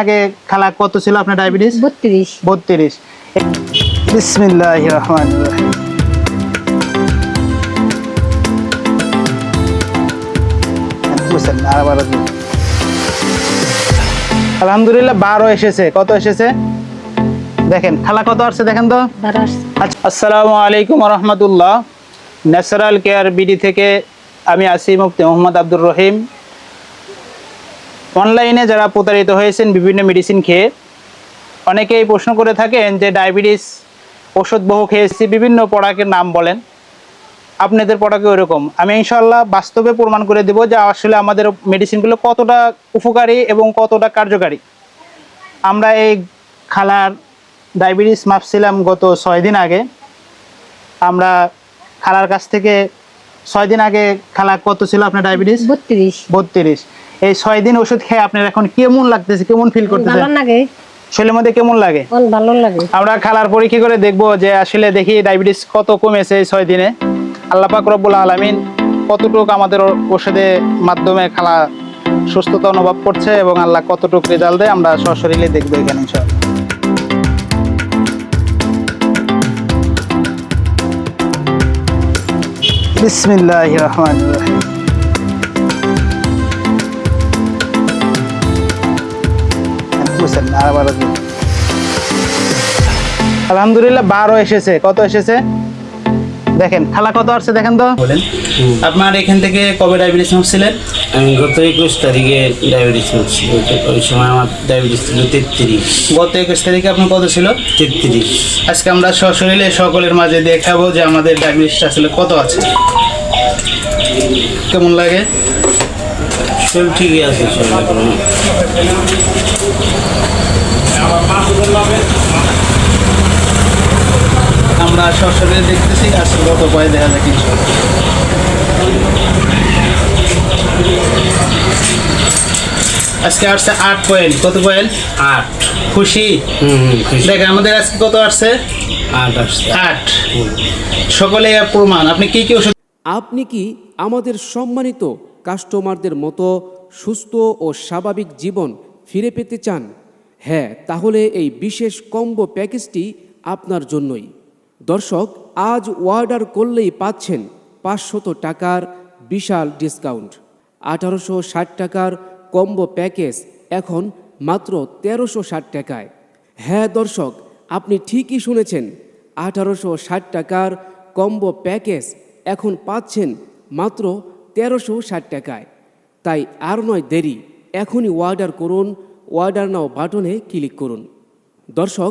আগে খালা কত ছিল আপনার ডায়াবেটিস বত্রিশ। বত্রিশ। বিসমিল্লাহ রহমান। আলহামদুলিল্লাহ বারো এসেছে। কত এসেছে? দেখেন খালা কত আসছে দেখেন তো? আচ্ছা, আসসালামু আলাইকুম রহমতুল্লাহ। ন্যাচারাল কেয়ার বিডি থেকে আমি আসি মুফতি মোহাম্মদ আব্দুর রহিম। অনলাইনে যারা প্রতারিত হয়েছেন বিভিন্ন মেডিসিন খেয়ে অনেকেই প্রশ্ন করে থাকেন যে ডায়াবেটিস ওষুধ বহু খেয়েছি বিভিন্ন প্রোডাক্টের নাম বলেন। আপনাদের প্রোডাক্টে ওরকম আমি ইনশাল্লাহ বাস্তবে প্রমাণ করে দেবো যে আসলে আমাদের মেডিসিনগুলো কতটা উপকারী এবং কতটা কার্যকারী। আমরা এই খালার ডায়াবেটিস মাপছিলাম গত ছয় দিন আগে। আমরা খালার কাছ থেকে ছয় দিন আগে খালা কত ছিল আপনার ডায়াবেটিস বত্রিশ। বত্রিশ। এই ছয় দিন ওষুধ খেয়ে আপনার এখন কেমন লাগতেছে? কেমন ফিল ভালো করতেছে? লাগে। শরীরের মধ্যে কেমন লাগে? ভালো লাগে। আমরা খালার পরীক্ষা করে দেখব যে আসলে দেখি ডায়াবেটিস কত কমেছে এই ছয় দিনে। আল্লাহ পাক রব্বুল আলমিন কতটুকু আমাদের ওষুধের মাধ্যমে খালা সুস্থতা অনুভব করছে এবং আল্লাহ কতটুকু রেজাল্ট দেয় আমরা সশরীরে দেখব এখানে ইনশাআল্লাহ। বিসমিল্লাহ রহমান রহিম। না, আবার আসব। আলহামদুলিল্লাহ বারো এসেছে। কত এসেছে? দেখেন খালা কত আসছে দেখেন তো। বলেন। আপনার এখান থেকে কবে ডায়াবেটিস হচ্ছিলেন আমি গত একুশ তারিখে ডায়াবেটিস হচ্ছিল ওই সময় আমার ডায়াবেটিস ছিল তেত্রিশ। গত একুশ তারিখে আপনার কত ছিল? তেত্রিশ। আজকে আমরা সশরীরে সকলের মাঝে দেখাবো যে আমাদের ডায়াবেটিস আসলে কত আছে। কেমন লাগে? সব ঠিকই আছে সব আমরা সশরীরে দেখতেছি আসলে কত পয়ে দেখা যায় কিছু। আজকে আসছে আট পয়েন্ট। কত পয়েন্ট? আট। খুশি? দেখেন আমাদের আজকে কত আসছে? আট আসছে। আট। সকলে প্রমাণ। আপনি কি কি ওষুধ আপনি কি আমাদের সম্মানিত কাস্টমারদের মতো সুস্থ ও স্বাভাবিক জীবন ফিরে পেতে চান? হ্যাঁ তাহলে এই বিশেষ কম্বো প্যাকেজটি আপনার জন্যই। দর্শক, আজ অর্ডার করলেই পাচ্ছেন পাঁচশত টাকার বিশাল ডিসকাউন্ট। আঠারোশো ষাট টাকার কম্বো প্যাকেজ এখন মাত্র তেরোশো ষাট টাকায়। হ্যাঁ দর্শক, আপনি ঠিকই শুনেছেন, আঠারোশো ষাট টাকার কম্বো প্যাকেজ এখন পাচ্ছেন মাত্র তেরোশো ষাট টাকায়। তাই আর নয় দেরি, এখনই অর্ডার করুন, অর্ডার নাও বাটনে ক্লিক করুন। দর্শক